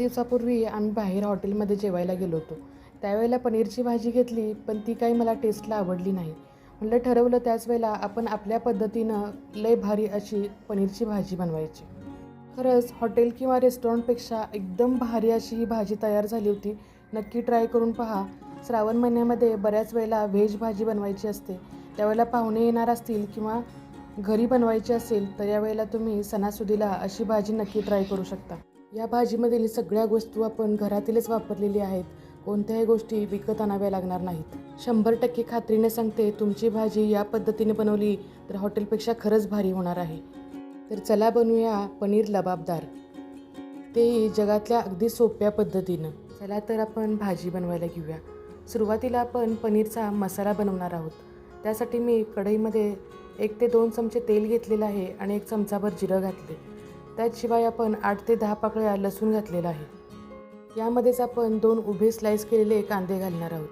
दिवसापूर्वी आम्ही बाहेर हॉटेलमध्ये जेवायला गेलो होतो. त्यावेळेला पनीरची भाजी घेतली पण ती काही मला टेस्टला आवडली नाही. म्हणलं ठरवलं त्याच वेळेला आपण आपल्या पद्धतीनं लय भारी अशी पनीरची भाजी बनवायची. खरंच हॉटेल किंवा रेस्टॉरंटपेक्षा एकदम भारी अशी ही भाजी तयार झाली होती. नक्की ट्राय करून पहा. श्रावण महिन्यामध्ये बऱ्याच वेळेला व्हेज भाजी बनवायची असते. त्यावेळेला पाहुणे येणार असतील किंवा घरी बनवायची असेल तर यावेळेला तुम्ही सणासुदीला अशी भाजी नक्की ट्राय करू शकता. या भाजीमधील सगळ्या वस्तू आपण घरातीलच वापरलेली आहेत. कोणत्याही गोष्टी विकत आणाव्या लागणार नाहीत. शंभर टक्के खात्रीने सांगते तुमची भाजी या पद्धतीने बनवली तर हॉटेलपेक्षा खरंच भारी होणार आहे. तर चला बनवूया पनीर लबाबदार. तेही जगातल्या अगदी सोप्या पद्धतीनं. चला तर आपण भाजी बनवायला घेऊया. सुरुवातीला आपण पनीरचा मसाला बनवणार आहोत. त्यासाठी मी कढईमध्ये एक ते दोन चमचे तेल घेतलेलं आहे आणि एक चमचाभर जिरं घातले. त्याशिवाय आपण आठ ते दहा पाकळ्या लसूण घातलेला आहे. यामध्येच आपण दोन उभे स्लाईस केलेले कांदे घालणार आहोत.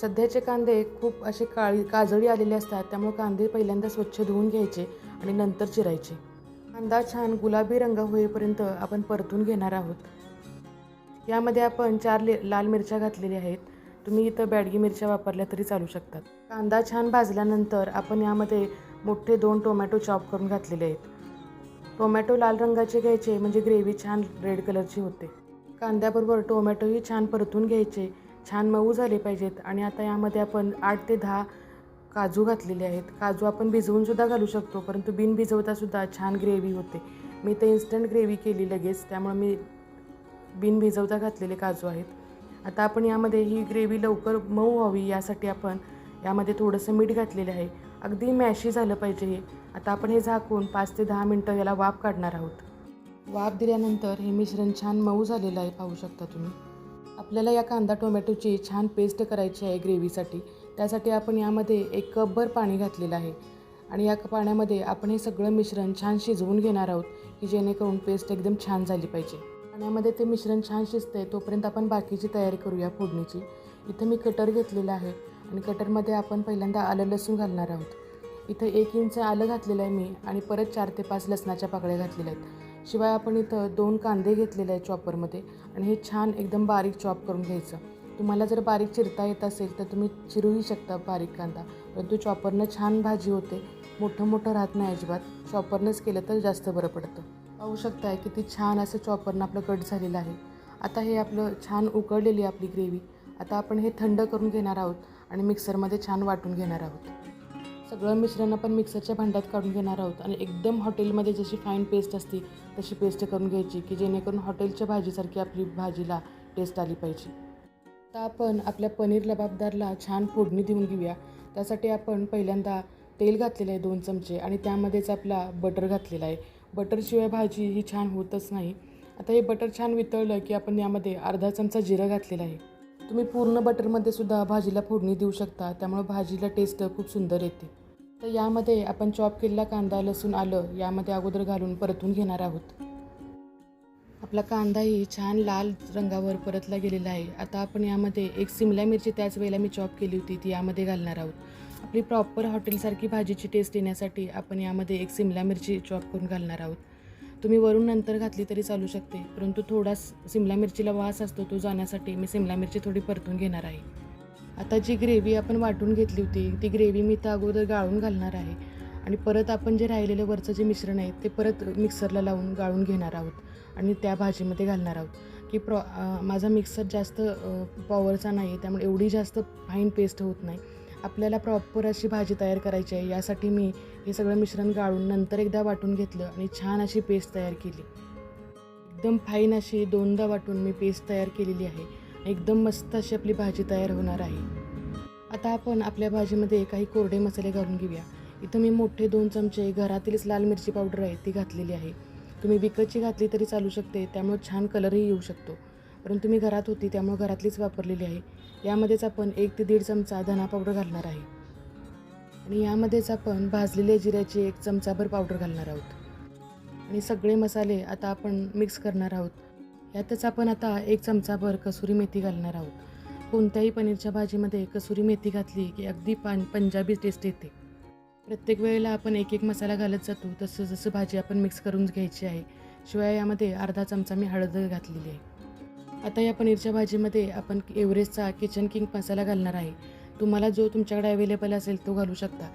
सध्याचे कांदे खूप असे काळी काजळी आलेले असतात त्यामुळे कांदे पहिल्यांदा स्वच्छ धुवून घ्यायचे आणि नंतर चिरायचे. कांदा छान गुलाबी रंग होईपर्यंत आपण परतून घेणार आहोत. यामध्ये आपण चार ले लाल मिरच्या घातलेल्या आहेत. तुम्ही इथं बॅडगी मिरच्या वापरल्या तरी चालू शकतात. कांदा छान भाजल्यानंतर आपण यामध्ये मोठे दोन टोमॅटो चॉप करून घातलेले आहेत. टोमॅटो लाल रंगाचे घ्यायचे म्हणजे ग्रेव्ही छान रेड कलरची होते. कांद्याबरोबर टोमॅटोही छान परतून घ्यायचे छान मऊ झाले पाहिजेत. आणि आता यामध्ये आपण आठ ते दहा काजू घातलेले आहेत. काजू आपण भिजवूनसुद्धा घालू शकतो परंतु बिन भिजवतासुद्धा छान ग्रेव्ही होते. मी ते इन्स्टंट ग्रेव्ही केली लगेच त्यामुळे मी बिन भिजवता घातलेले काजू आहेत. आता आपण यामध्ये ही ग्रेव्ही लवकर मऊ व्हावी यासाठी आपण यामध्ये थोडंसं मीठ घातलेलं आहे. अगदी मॅशी झालं पाहिजे हे. आता आपण हे झाकून पाच ते दहा मिनटं याला वाफ काढणार आहोत. वाफ दिल्यानंतर हे मिश्रण छान मऊ झालेलं आहे पाहू शकता तुम्ही. आपल्याला या कांदा टोमॅटोची छान पेस्ट करायची आहे ग्रेव्हीसाठी. त्यासाठी आपण यामध्ये एक कपभर पाणी घातलेलं आहे. आणि या पाण्यामध्ये आपण हे सगळं मिश्रण छान शिजवून घेणार आहोत की जेणेकरून पेस्ट एकदम छान झाली पाहिजे. पाण्यामध्ये ते मिश्रण छान शिजते तोपर्यंत आपण बाकीची तयारी करूया फोडणीची. इथं मी कटर घेतलेलं आहे आणि कटरमध्ये आपण पहिल्यांदा आलं लसूण घालणार आहोत. इथं एक इंच आलं घातलेलं आहे मी आणि परत चार ते पाच लसणाच्या पाकळ्या घातलेल्या आहेत. शिवाय आपण इथं दोन कांदे घेतलेले आहेत चॉपरमध्ये आणि हे छान एकदम बारीक चॉप करून घ्यायचं. तुम्हाला जर बारीक चिरता येत असेल तर तुम्ही चिरूही शकता बारीक कांदा. परंतु चॉपरनं छान भाजी होते. मोठं मोठं राहत नाही अजिबात. चॉपरनंच केलं तर जास्त बरं पडतं. पाहू शकताय किती छान असं चॉपरनं आपलं कट झालेलं आहे. आता हे आपलं छान उकळलेली आहे आपली ग्रेव्ही आता आपण हे थंड करून घेणार आहोत आणि मिक्सरमध्ये छान वाटून घेणार आहोत. सगळं मिश्रण आपण मिक्सरच्या भांड्यात काढून घेणार आहोत. आणि एकदम हॉटेलमध्ये जशी फाईन पेस्ट असते तशी पेस्ट करून घ्यायची की जेणेकरून हॉटेलच्या भाजीसारखी आपली भाजीला टेस्ट आली पाहिजे. आता आपण आपल्या पनीर लबाबदारला छान फोडणी देऊन घेऊया. त्यासाठी आपण पहिल्यांदा तेल घातलेलं आहे दोन चमचे आणि त्यामध्येच आपला बटर घातलेला आहे. बटरशिवाय भाजी ही छान होतच नाही. आता हे बटर छान वितळलं की आपण यामध्ये अर्धा चमचा जिरं घातलेला आहे. तुम्ही पूर्ण बटरमध्ये सुद्धा भाजीला फोडणी देऊ शकता. त्यामुळे भाजीला टेस्ट खूप सुंदर येते. तर यामध्ये आपण चॉप केलेला कांदा लसूण आलं यामध्ये अगोदर घालून परतून घेणार आहोत. आपला कांदाही छान लाल रंगावर परतला गेलेला आहे. आता आपण यामध्ये एक सिमला मिरची त्याच वेळेला मी चॉप केली होती ती यामध्ये घालणार आहोत. आपली प्रॉपर हॉटेलसारखी भाजीची टेस्ट येण्यासाठी आपण यामध्ये एक सिमला मिरची चॉप करून घालणार आहोत. तुम्ही वरून नंतर घातली तरी चालू शकते. परंतु थोडा सिमला मिरचीला वास असतो तो जाण्यासाठी मी सिमला मिरची थोडी परतून घेणार आहे. आता जी ग्रेव्ही आपण वाटून घेतली होती ती ग्रेव्ही मी त्या अगोदर गाळून घालणार आहे. आणि परत आपण जे राहिलेलं वरचं जे मिश्रण आहे ते परत मिक्सरला लावून गाळून घेणार आहोत. आणि त्या भाजीमध्ये घालणार आहोत. की प्रॉ माझा मिक्सर जास्त पॉवरचा नाही आहे त्यामुळे एवढी जास्त फाईन पेस्ट होत नाही. आपल्याला प्रॉपर अशी भाजी तयार करायची आहे यासाठी मी हे सगळं मिश्रण गाळून नंतर एकदा वाटून घेतलं आणि छान अशी पेस्ट तयार केली. एकदम फाईन अशी दोनदा वाटून मी पेस्ट तयार केलेली आहे. एकदम मस्त अशी आपली भाजी तयार होणार आहे. आता आपण आपल्या भाजीमध्ये काही कोरडे मसाले घालून घेऊया. इथं मी मोठे दोन चमचे घरातीलच लाल मिरची पावडर आहे ती घातलेली आहे. तुम्ही विकतची घातली तरी चालू शकते त्यामुळे छान कलरही येऊ शकतो. परंतु मी घरात होती त्यामुळे घरातलीच वापरलेली आहे. यामध्येच आपण एक ते दीड चमचा धना पावडर घालणार आहे. आणि यामध्येच आपण भाजलेल्या जिऱ्याची एक चमचाभर पावडर घालणार आहोत. आणि सगळे मसाले आता आपण मिक्स करणार आहोत. यातच आपण आता एक चमचाभर कसुरी मेथी घालणार आहोत. कोणत्याही पनीरच्या भाजीमध्ये कसुरी मेथी घातली की अगदी पान पंजाबी टेस्ट येते. प्रत्येक वेळेला आपण एक एक मसाला घालत जातो तसं जसं भाजी आपण मिक्स करून घ्यायची आहे शिवाय यामध्ये अर्धा चमचा मी हळद घातलेली आहे. आता या पनीरच्या भाजीमध्ये आपण एव्हरेस्टचा किचन किंग मसाला घालणार आहे. तुम्हाला जो तुमच्याकडे अवेलेबल असेल तो घालू शकता.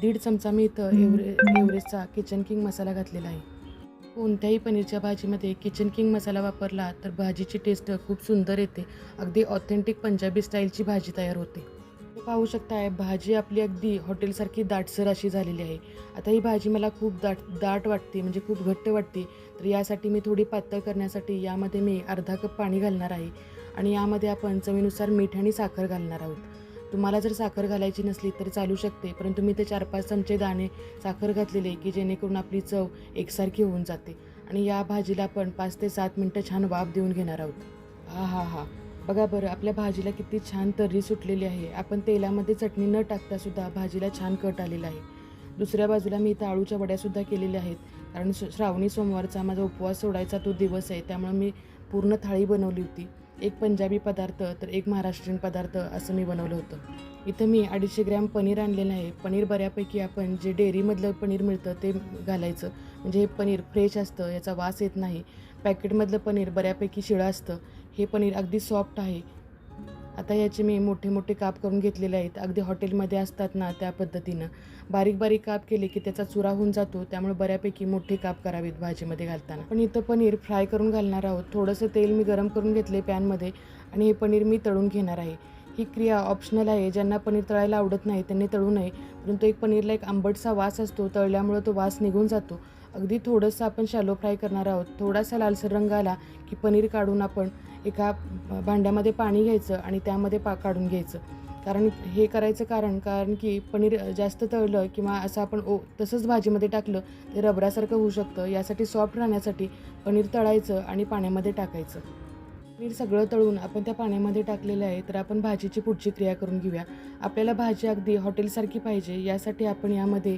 दीड चमचा मी इथं एव्हरे एव्हरेजचा किचन किंग मसाला घातलेला आहे. कोणत्याही पनीरच्या भाजीमध्ये किचन किंग मसाला वापरला तर भाजीची टेस्ट खूप सुंदर येते. अगदी ऑथेंटिक पंजाबी स्टाईलची भाजी तयार होते. पाहू शकताय भाजी आपली अगदी हॉटेलसारखी दाटसर अशी झालेली आहे. आता ही भाजी मला खूप दाट दाट वाटते म्हणजे खूप घट्ट वाटते. तर यासाठी मी थोडी पातळ करण्यासाठी यामध्ये मी अर्धा कप पाणी घालणार आहे. आणि यामध्ये आपण चवीनुसार मीठ आणि साखर घालणार आहोत. तुम्हाला जर साखर घालायची नसली तर चालू शकते परंतु मी ते चार पाच चमचे दाणे साखर घातलेले की जेणेकरून आपली चव एकसारखी होऊन जाते. आणि या भाजीला आपण पाच ते सात मिनटं छान वाफ देऊन घेणार आहोत. हा हा हा. बघा बरं आपल्या भाजीला किती छान तर्री सुटलेली आहे. आपण तेलामध्ये चटणी न टाकता सुद्धा भाजीला छान कट आलेला आहे. दुसऱ्या बाजूला मी इथं आळूच्या वड्यासुद्धा केलेल्या आहेत. कारण श्रावणी सोमवारचा माझा उपवास सोडायचा तो दिवस आहे त्यामुळे मी पूर्ण थाळी बनवली होती. एक पंजाबी पदार्थ तर एक महाराष्ट्रीयन पदार्थ असं मी बनवलं होतं. इथं मी अडीचशे ग्रॅम पनीर आणलेलं आहे. पनीर बऱ्यापैकी आपण जे डेअरीमधलं पनीर मिळतं ते घालायचं. म्हणजे हे पनीर फ्रेश असतं याचा वास येत नाही. पॅकेटमधलं पनीर बऱ्यापैकी शिळं असतं. हे पनीर अगदी सॉफ्ट आहे. आता याचे मी मोठे मोठे काप करून घेतलेले आहेत. अगदी हॉटेलमध्ये असतात ना त्या पद्धतीनं. बारीक बारीक काप केले की त्याचा चुरा होऊन जातो. त्यामुळे बऱ्यापैकी मोठे काप करावेत भाजीमध्ये घालताना. पण इथं पनीर फ्राय करून घालणार आहोत. थोडंसं तेल मी गरम करून घेतले पॅनमध्ये आणि हे पनीर मी तळून घेणार आहे. ही क्रिया ऑप्शनल आहे. ज्यांना पनीर तळायला आवडत नाही त्यांनी तळू नये. परंतु एक पनीरला एक आंबटसा वास असतो. तळल्यामुळं तो वास निघून जातो. अगदी थोडंसं आपण शॅलो फ्राय करणार आहोत. थोडासा लालसर रंग आला की पनीर काढून आपण एका भांड्यामध्ये पाणी घ्यायचं आणि त्यामध्ये पा काढून घ्यायचं. कारण हे करायचं कारण कारण की पनीर जास्त तळलं किंवा असं आपण ओ तसंच भाजीमध्ये टाकलं ते रबरासारखं होऊ शकतं. यासाठी सॉफ्ट राहण्यासाठी पनीर तळायचं आणि पाण्यामध्ये टाकायचं. पनीर सगळं तळून आपण त्या पाण्यामध्ये टाकलेलं आहे तर आपण भाजीची पुढची क्रिया करून घेऊया. आपल्याला भाजी अगदी हॉटेलसारखी पाहिजे यासाठी आपण यामध्ये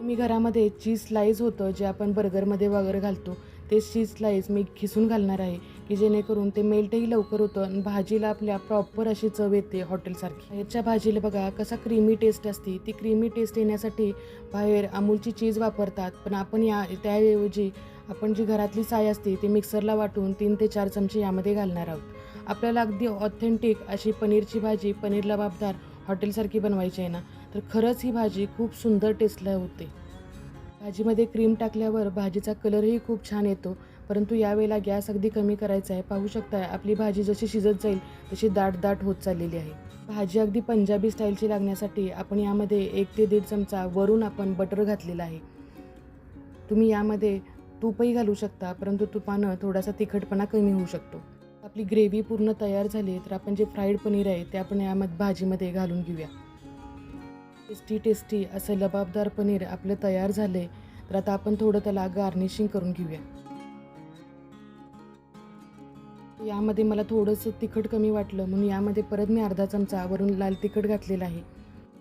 मी घरामध्ये चीज स्लाईस होतं जे आपण बर्गरमध्ये वगैरे घालतो ते चीज स्लाईस मी खिसून घालणार आहे. की जेणेकरून ते मेल्टही लवकर होतं आणि भाजीला आपल्या प्रॉपर अशी चव येते हॉटेलसारखी. बाहेरच्या भाजीला बघा कसा क्रीमी टेस्ट असते. ती क्रीमी टेस्ट येण्यासाठी बाहेर अमूलची चीज वापरतात. पण आपण या त्याऐवजी आपण जी घरातली साय असते ती मिक्सरला वाटून तीन ते चार चमचे यामध्ये घालणार आहोत. आपल्याला अगदी ऑथेंटिक अशी पनीरची भाजी पनीर लबाबदार हॉटेलसारखी बनवायची आहे ना तर खरंच ही भाजी खूप सुंदर टेस्टला होते. भाजीमध्ये क्रीम टाकल्यावर भाजीचा कलरही खूप छान येतो. परंतु यावेळेला गॅस अगदी कमी करायचा आहे. पाहू शकताय आपली भाजी जशी शिजत जाईल तशी दाट दाट होत चाललेली आहे. भाजी अगदी पंजाबी स्टाईलची लागण्यासाठी आपण यामध्ये एक ते दीड चमचा वरून आपण बटर घातलेला आहे. तुम्ही यामध्ये तूपही घालू शकता परंतु तुपानं थोडासा तिखटपणा कमी होऊ शकतो. आपली ग्रेव्ही पूर्ण तयार झाली तर आपण जे फ्राईड पनीर आहे ते आपण यामध्ये भाजीमध्ये घालून घेऊया. टेस्टी टेस्टी असं लबाबदार पनीर आपलं तयार झाले तर आता आपण थोडं त्याला गार्निशिंग करून घेऊया. यामध्ये मला थोडंसं तिखट कमी वाटलं म्हणून यामध्ये परत मी अर्धा चमचा वरून लाल तिखट घातलेलं आहे.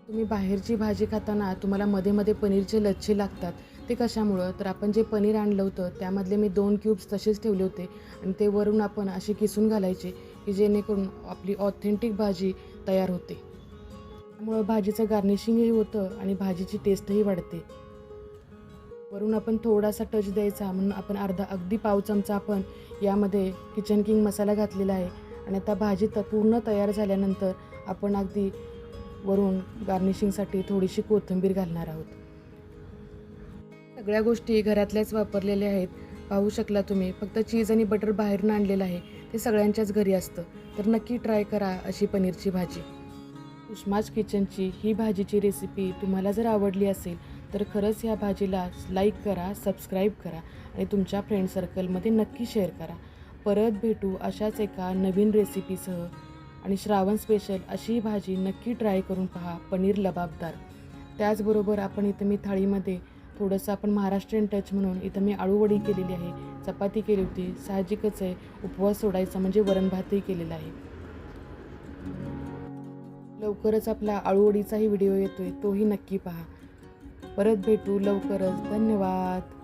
तुम्ही बाहेरची भाजी खाताना तुम्हाला मध्ये मध्ये पनीरचे लच्छे लागतात ते कशामुळं? तर आपण जे पनीर आणलं होतं त्यामधले मी दोन क्यूब्स तसेच ठेवले होते आणि ते वरून आपण असे किसून घालायचे की जेणेकरून आपली ऑथेंटिक भाजी तयार होते. त्यामुळं भाजीचं गार्निशिंगही होतं आणि भाजीची टेस्टही वाढते. वरून आपण थोडासा टच द्यायचा. म्हणून आपण अर्धा अगदी पाव चमचा आपण यामध्ये किचन किंग मसाला घातलेला आहे. आणि आता भाजी तर पूर्ण तयार झाल्यानंतर आपण अगदी वरून गार्निशिंगसाठी थोडीशी कोथिंबीर घालणार आहोत. सगळ्या गोष्टी घरातल्याच वापरलेल्या आहेत. पाहू शकला तुम्ही फक्त चीज आणि बटर बाहेरून आणलेलं आहे. ते सगळ्यांच्याच घरी असतं. तर नक्की ट्राय करा अशी पनीरची भाजी. उस्माज किचनची ही भाजीची रेसिपी तुम्हाला जर आवडली असेल तर खरंच ह्या भाजीला लाईक करा सबस्क्राईब करा आणि तुमच्या फ्रेंड सर्कलमध्ये नक्की शेअर करा. परत भेटू अशाच एका नवीन रेसिपीसह आणि श्रावण स्पेशल अशी भाजी नक्की ट्राय करून पहा पनीर लबाबदार. त्याचबरोबर आपण इथं मी थाळीमध्ये थोडंसं आपण महाराष्ट्रीयन टच म्हणून इथं मी आळूवडी केलेली आहे. चपाती केली होती. साहजिकच आहे. उपवास सोडायचा म्हणजे वरण भातही केलेला आहे. लवकरच आपला आळूवडीचाही व्हिडिओ येतोय. तोही नक्की पहा. परत भेटू लवकरच. धन्यवाद.